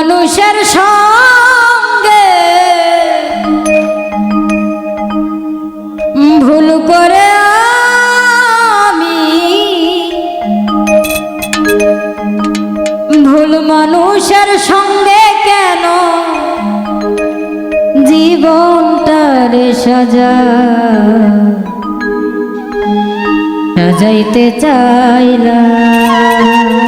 মানুষের সঙ্গে ভুল করে আমি ভুল মানুষের সঙ্গে কেন জীবনটারে সাজা? সাজাইতে চাইলাম ওরে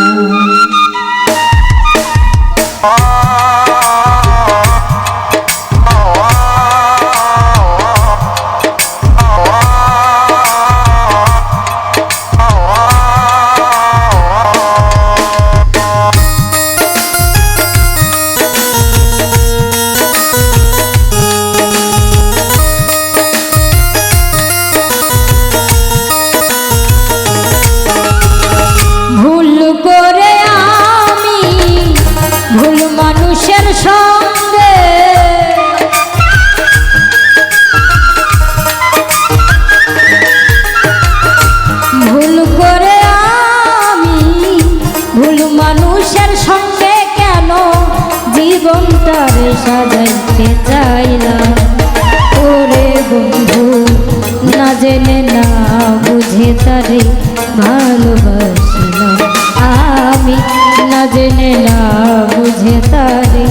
সাজাইতে চাইলাম। ওরে বন্ধু, না জেনে না বুঝে তারে ভালোবাসিলাম। আমি না জেনে না বুঝে তারে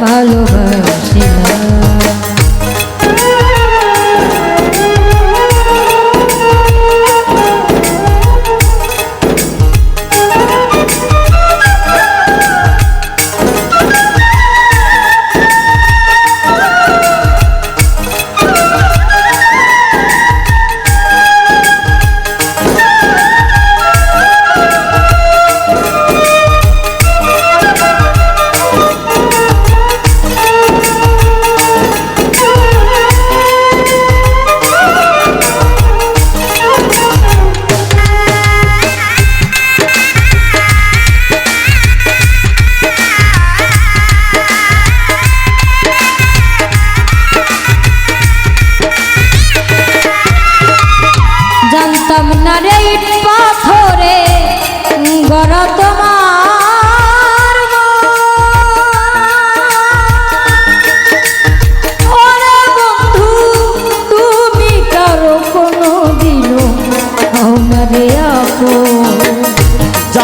ভালোবাসিলাম।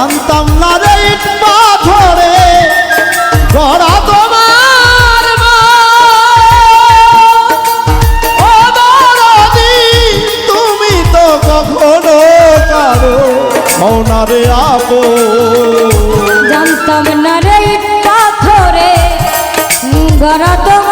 জানতাম না রে ইট পাথরে গড়া তোমার মন। দরদি, তুমি তো কখনো কারও মৌনারে আপো জানতাম না রে পাথরে গড়া তোমার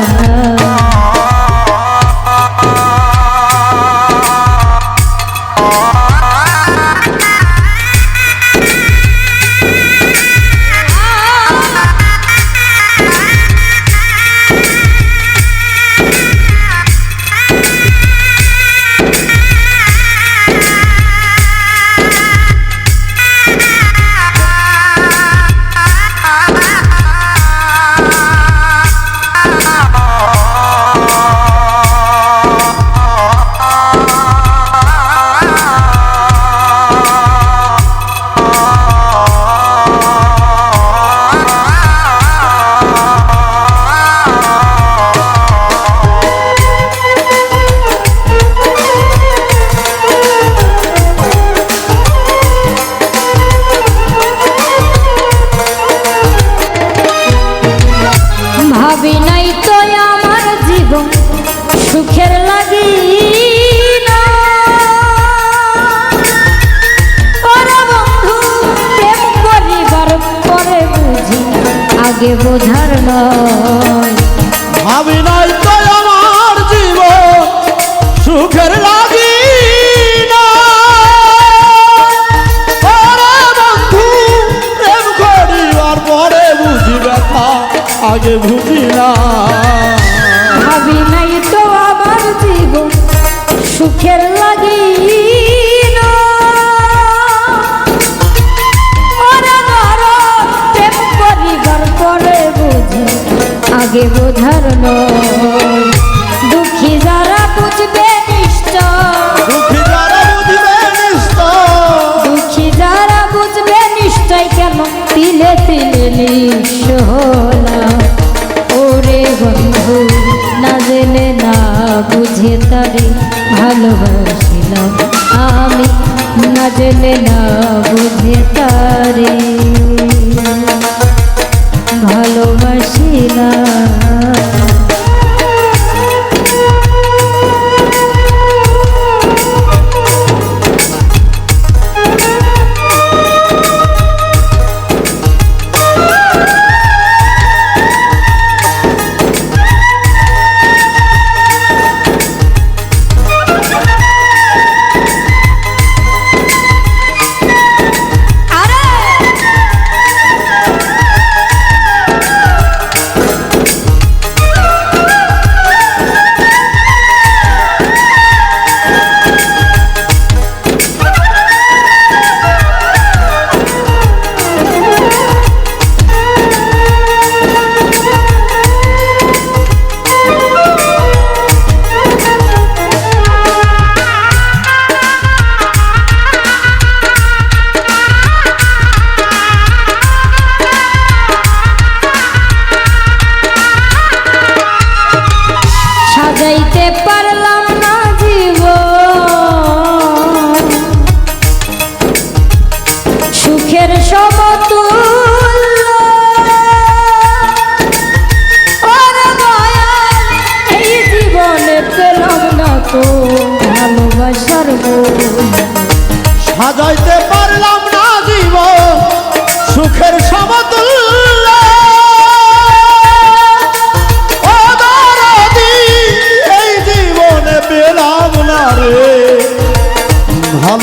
আগে বোঝার নয়। ভাবি নাই তো আমার জীবন সুখের লাগি না। ওরে বন্ধু প্রেম করিবার পরে বুঝি ব্যথা আগে বুঝি না। ভাবি নাই তো আমার জীবন সুখের তিলে নিঃস্ব ওরে বন্ধু না জেনে না বুঝে আমি না জেনে না বুঝে তারে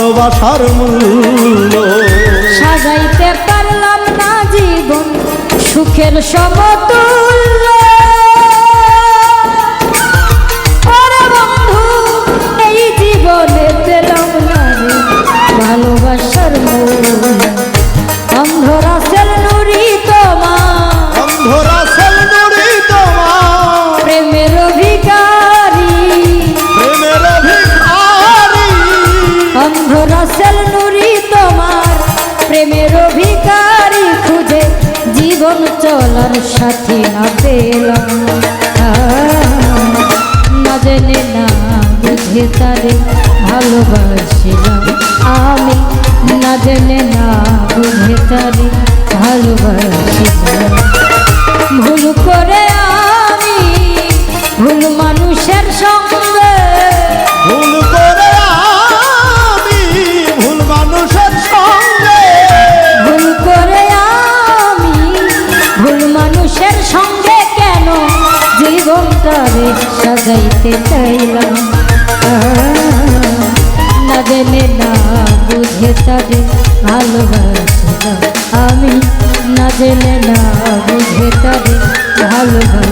ভালোবাসার মূল্য। সাজাইতে পারলাম না জীবন সুখের সমতুল্য জীবন চলার সাথী না পেলাম। না জেনে না বুঝে তারে ভালোবাসিলাম। আমি না জেনে না বুঝে তারে ভালোবাসিলাম। ভুল করে সাজাইতে চাইলাম। না জেনে না বুঝে তারে ভালোবাসলাম আমি না জেনে না বুঝে তারে ভালোবাসলাম আমি